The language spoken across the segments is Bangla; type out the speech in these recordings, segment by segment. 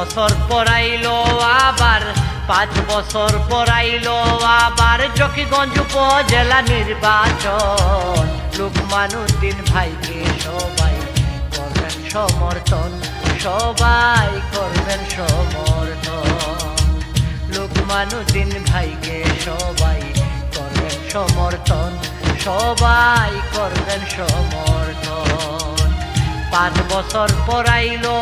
বছর পরাইলো আবার, পাঁচ বছর পরাইলো আবার জকিগঞ্জ উপজেলা নির্বাচন। লুকমান উদ্দিন ভাইকে সবাই করবেন সমর্থন, সবাই করবেন সমর্থন। লুকমান উদ্দিন ভাইকে সবাই করবেন সমর্থন, সবাই করবেন সমর্থন। পাঁচ বছর পরাইলো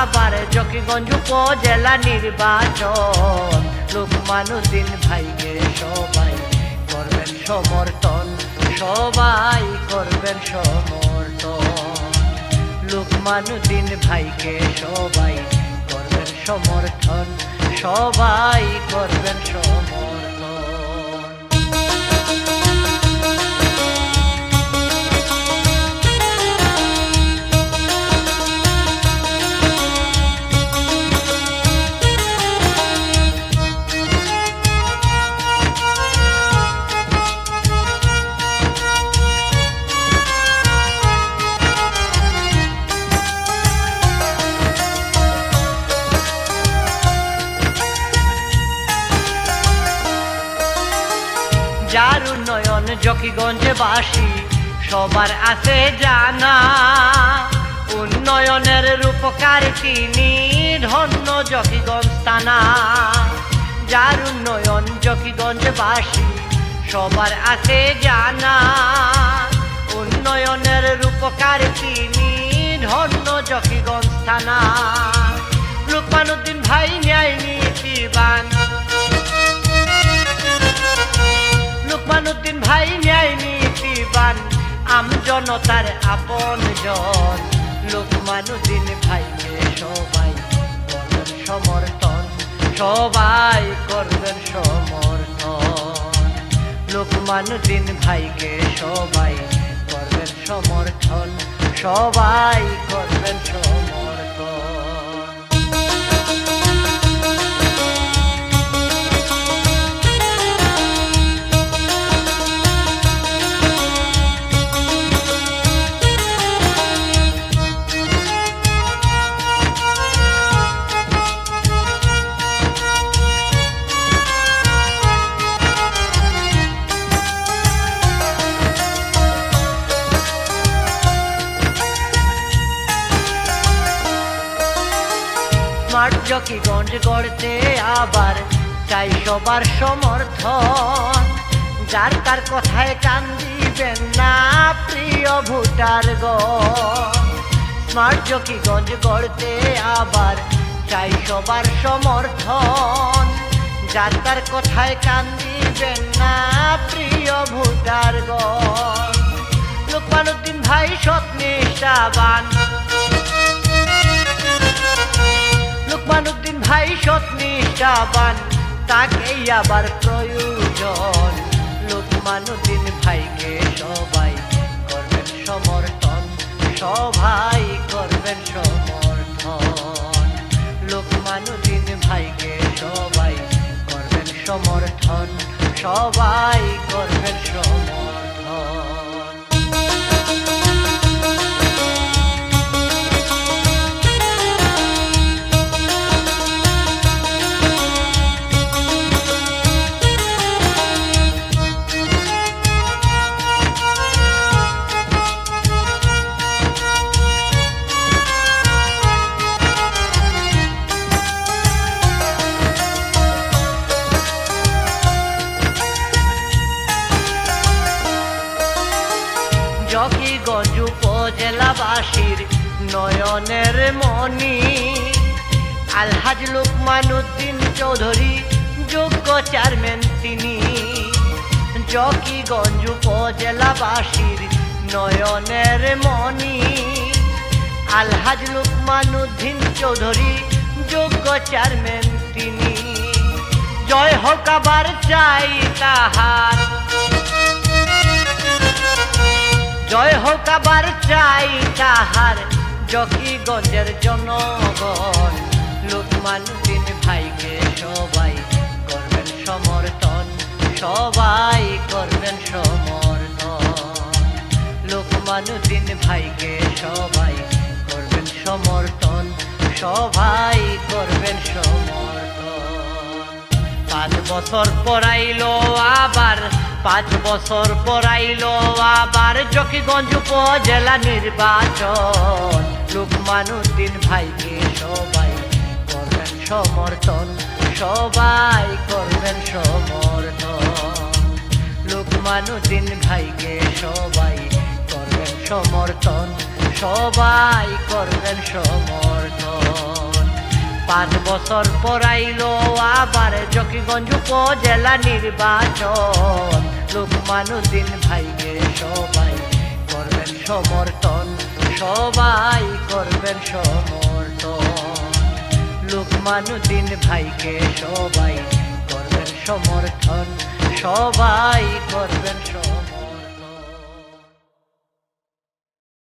আবার জকিগঞ্জ উপজেলা নির্বাচন। লুকমান উদ্দিন ভাইকে সবাই করবেন সমর্থন, সবাই করবেন সমর্থন। লুকমান উদ্দিন ভাইকে সবাই করবেন সমর্থন, সবাই করবেন সমর্থন। জকিগঞ্জে বাসী সবার আছে জানা। উন্নয়নের রূপকার তিনি ধন্য জকিগঞ্জ থানা। যার উন্নয়ন জকিগঞ্জ বাসী সবার আছে জানা। উন্নয়নের রূপকার তিনি ধন্য জকিগঞ্জ থানা। লুকমানুদ্দিন ভাই জন দিন ভাইকে সবাই। করবেন সমর্থন, সবাই করবেন সমর্থন। লুকমানুদ্দিন ভাইকে সবাই, করবেন সমর্থন, সবাই করবেন সমর্থন জকিগঞ্জ গড়তে আবার, চাই সবার সমর্থন। যার তার কথায় কান দিবেন না, প্রিয় ভোটার স্মার্ট জকিগঞ্জ গড়তে আবার, চাই সবার সমর্থন। যার তার কথায় কান দিবেন না, প্রিয় ভোটার লোকমানুদ্দিন ভাই সৎ নিষ্ঠাবান। লুকমানুদ্দিন ভাই সৎ নিষ্ঠাবান তাকেই আবার প্রয়োজন। লুকমানুদ্দিন ভাইকে সবাই করবেন সমর্থন, সবাই করবেন সমর্থন। লুকমানুদ্দিন ভাইকে সবাই করবেন সমর্থন, সবাই করবেন সমর্থন। জকিগঞ্জ উপজেলাবাসীর নয়নের মণি। আলহাজ লুকমান উদ্দিন চৌধুরী, যোগ্য চেয়ারম্যান তিনি। জকিগঞ্জ উপজেলাবাসীর নয়নের মণি। আলহাজ লুকমান উদ্দিন চৌধুরী, যোগ্য চেয়ারম্যান তিনি। জয় হোক আবার চাই তাহার। জয় হোক আবার চাই তাহার জকিগঞ্জের জনগণ। লুকমান দিন ভাইকে সবাই করবেন সমর্থন, সবাই করবেন সমর্থন। লোকমান দিন ভাইকে সবাই করবেন সমর্থন, সবাই করবেন সমর্থন। পাঁচ বছর পরাইলো আবার পাঁচ বছর পরাইলো আবার জকিগঞ্জ উপজেলা নির্বাচন। লুকমানুদ্দিন ভাইকে সবাই করবেন সমর্থন, সবাই করবেন সমর্থন। লুকমানুদ্দিন ভাইকে সবাই করবেন সমর্থন, সবাই করবেন সমর্থন। পাঁচ বছর পরাইলো আবার জকিগঞ্জ উপজেলা নির্বাচন। লুকমানুদ্দিন ভাইকে সবাই করবেন সমর্থন, সবাই করবেন সমর্থন। লুকমানুদ্দিন ভাইকে সবাই করবেন সমর্থন, সবাই করবেন সমর্থন।